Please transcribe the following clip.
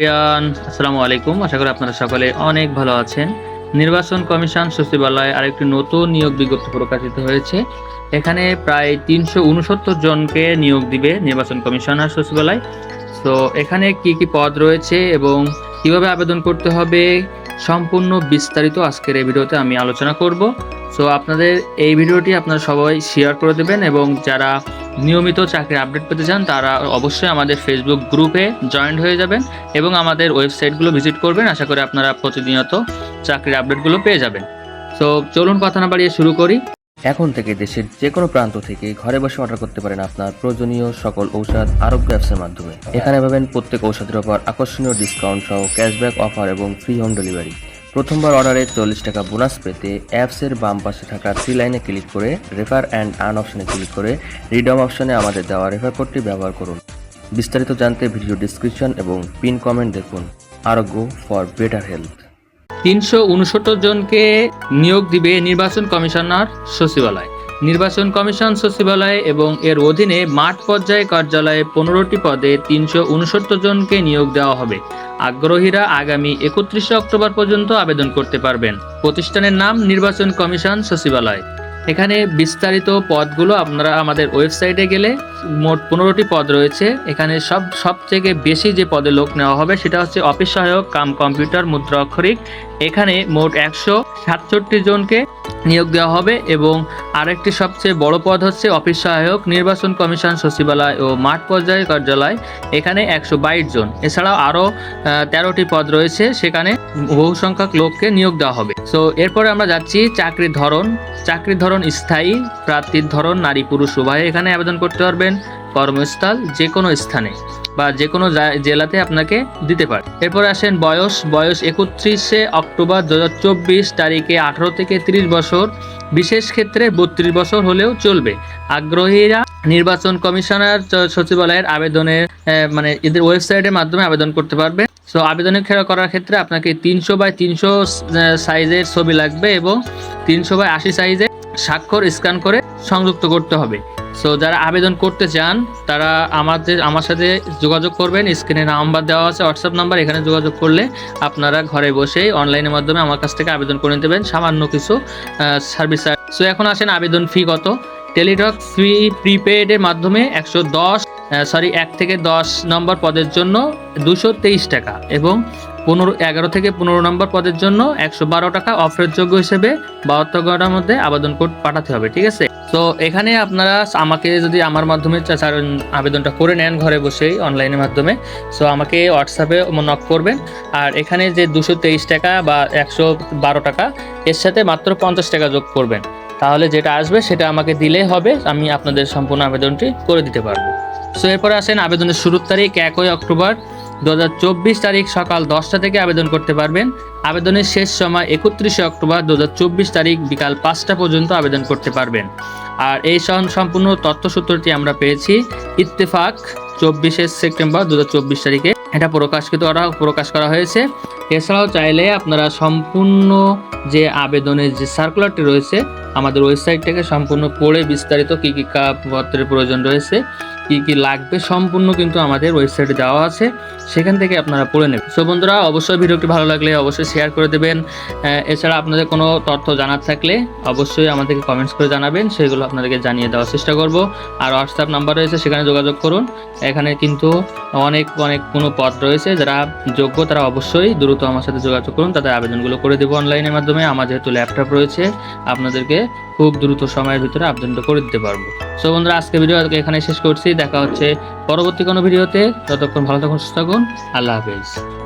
আসসালামু আলাইকুম। আশা করি আপনারা সকলে অনেক ভালো আছেন। নির্বাচন কমিশন সচিবালয়ে আরেকটি নতুন নিয়োগ বিজ্ঞপ্তি প্রকাশিত হয়েছে। এখানে প্রায় তিনশো উনসত্তর জনকে নিয়োগ দিবে নির্বাচন কমিশনার সচিবালয়। তো এখানে কি কি পদ রয়েছে এবং কীভাবে আবেদন করতে হবে সম্পূর্ণ বিস্তারিত আজকের এই ভিডিওতে আমি আলোচনা করব। সো আপনাদের এই ভিডিওটি আপনারা সবাই শেয়ার করে দেবেন এবং যারা নিয়মিত চাকরির আপডেট পেতে চান, তারা অবশ্যই আমাদের ফেসবুক গ্রুপে জয়েন্ট হয়ে যাবেন এবং আমাদের ওয়েবসাইটগুলো ভিজিট করবেন। আশা করি আপনারা প্রতিনিয়ত চাকরির আপডেটগুলো পেয়ে যাবেন। তো চলুন কথা না বাড়িয়ে শুরু করি। এখন থেকে দেশের যে কোনো প্রান্ত থেকে ঘরে বসে অর্ডার করতে পারেন আপনার প্রয়োজনীয় সকল ঔষধ আরোগ্য অ্যাপসের মাধ্যমে। এখানে পাবেন প্রত্যেক ঔষধের ওপর আকর্ষণীয় ডিসকাউন্ট সহ ক্যাশব্যাক অফার এবং ফ্রি হোম ডেলিভারি প্রথমবার অর্ডারে চল্লিশ টাকা বোনাস পেতে অ্যাপসের বাম পাশে থাকা থ্রি লাইনে ক্লিক করে রেফার অ্যান্ড আর্ন অপশনে ক্লিক করে রিডম অপশনে আমাদের দেওয়া রেফার কোডটি ব্যবহার করুন। বিস্তারিত জানতে ভিডিও ডিসক্রিপশন এবং পিন কমেন্ট দেখুন। আরোগ্য ফর বেটার হেলথ তিনশো উনসত্তর জনকে নিয়োগ দিবে নির্বাচন কমিশনার সচিবালয়। নির্বাচন কমিশন সচিবালয় এবং এর অধীনে মাঠ পর্যায়ে কার্যালয়ে পনেরোটি পদে তিনশো উনসত্তর জনকে নিয়োগ দেওয়া হবে। আগ্রহীরা আগামী একত্রিশে অক্টোবর পর্যন্ত আবেদন করতে পারবেন। প্রতিষ্ঠানের নাম নির্বাচন কমিশন সচিবালয়। এখানে বিস্তারিত পদগুলো আপনারা আমাদের ওয়েবসাইটে গেলে মোট পনেরোটি পদ রয়েছে। এখানে সব সব থেকে বেশি যে পদে লোক নেওয়া হবে সেটা হচ্ছে অফিস সহায়ক, কাম কম্পিউটার, মুদ্রা অক্ষরিক। এখানে মোট একশো সাতষট্টি জনকে নিয়োগ দেওয়া হবে এবং আরেকটি সবচেয়ে বড় পদ হচ্ছে অফিস সহায়ক, নির্বাচন কমিশন, সচিবালয় ও মাঠ পর্যায়ে কার্যালয়। এখানে একশো বাইশ জন। এছাড়াও আরও তেরোটি পদ রয়েছে। সেখানে বহু সংখ্যক লোককে নিয়োগ দেওয়া হবে। সো এরপরে আমরা যাচ্ছি চাকরির ধরন। চাকরির ধরন স্থায়ী, প্রার্থীর ধরন নারী পুরুষ উভয়ে এখানে আবেদন করতে পারবেন কর্মস্থল যে কোনো স্থানে বা যে কোনো জেলাতে আপনাকে দিতে পারে। এরপর আসেন বয়স। বয়স একত্রিশে অক্টোবর দু হাজার চব্বিশ তারিখে আঠারো থেকে তিরিশ বছর। বিশেষ ক্ষেত্রে বত্রিশ বছর হলেও চলবে। আগ্রহীরা নির্বাচন কমিশনার সচিবালয়ের আবেদনের মানে এদের ওয়েবসাইটের মাধ্যমে আবেদন করতে পারবে। সো আবেদনের খেলা করার ক্ষেত্রে আপনাকে তিনশো বাই তিনশো সাইজের ছবি লাগবে এবং তিনশো বাই আশি সাইজের স্বাক্ষর স্ক্যান করে সংযুক্ত করতে হবে। সো যারা আবেদন করতে চান, তারা আমাদের, আমার সাথে যোগাযোগ করবেন। স্ক্রিনে নাম্বার দেওয়া আছে হোয়াটসঅ্যাপ নাম্বার, এখানে যোগাযোগ করলে আপনারা ঘরে বসেই অনলাইনের মাধ্যমে আমার কাছ থেকে আবেদন করে নিতে সামান্য কিছু সার্ভিস সো এখন আসেন আবেদন ফি কত? টেলিটক ফি প্রিপেডের মাধ্যমে একশো দশ সরি এক থেকে দশ নম্বর পদের জন্য দুশো তেইশ টাকা এবং পনেরো, এগারো থেকে পনেরো নম্বর পদের জন্য একশো বারো টাকা অফারের যোগ্য হিসেবে বাহাত্তর ঘণ্টার মধ্যে আবেদন কোড পাঠাতে হবে, ঠিক আছে? তো এখানে আপনারা আমাকে যদি আমার মাধ্যমে আবেদনটা করে নেন ঘরে বসেই অনলাইনের মাধ্যমে সো আমাকে হোয়াটসঅ্যাপে নক করবেন। আর এখানে যে দুশো তেইশ টাকা বা একশো বারো টাকা, এর সাথে মাত্র পঞ্চাশ টাকা যোগ করবেন। তাহলে যেটা আসবে সেটা আমাকে দিলেই হবে, আমি আপনাদের সম্পূর্ণ আবেদনটি করে দিতে পারব। সো এরপরে আসেন আবেদনের শুরুর তারিখ, একই অক্টোবর। দু হাজার চব্বিশ তারিখ সকাল দশটা থেকে আবেদন করতে পারবেন। আবেদনের শেষ সময় একত্রিশে অক্টোবর দু হাজার চব্বিশ তারিখ বিকাল পাঁচটা পর্যন্ত আবেদন করতে পারবেন। আর এই সম- সম্পূর্ণ তথ্যসূত্রটি আমরা পেয়েছি। ইত্তেফাক, চব্বিশে সেপ্টেম্বর দুহাজার চব্বিশ তারিখে। এটা প্রকাশিত করা প্রকাশ করা হয়েছে। এছাড়াও চাইলে আপনারা সম্পূর্ণ যে আবেদনের যে সার্কুলারটি রয়েছে, আমাদের ওয়েবসাইট থেকে সম্পূর্ণ পড়ে বিস্তারিত কী কী কাগজপত্রের প্রয়োজন রয়েছে কি কি লাগবে সম্পূর্ণ কিন্তু আমাদের ওয়েবসাইটে দেওয়া আছে। সেখান থেকে আপনারা পড়ে নেবেন। সো বন্ধুরা, অবশ্যই ভিডিওটি ভালো লাগলে অবশ্যই শেয়ার করে দেবেন। এছাড়া আপনাদের কোনো তথ্য জানার থাকলে অবশ্যই আমাদেরকে কমেন্টস করে জানাবেন। সেগুলো আপনাদেরকে জানিয়ে দেওয়ার চেষ্টা করব। আর হোয়াটসঅ্যাপ নাম্বার রয়েছে, সেখানে যোগাযোগ করুন। এখানে কিন্তু অনেক অনেক কোনো পদ রয়েছে। যারা যোগ্য, তারা অবশ্যই দ্রুত আমার সাথে যোগাযোগ করুন। তাদের আবেদনগুলো করে দেবো অনলাইনের মাধ্যমে। আমার যেহেতু ল্যাপটপ রয়েছে, আপনাদেরকে খুব দ্রুত সময়ের ভিতরে আবেদনটা করে দিতে পারব। সো বন্ধুরা, আজকে ভিডিও এখানে শেষ করছি। দেখা হচ্ছে পরবর্তী কোনো ভিডিওতে ততক্ষণ ভালো থাকুন, সুস্থ থাকুন। আল্লাহ হাফেজ।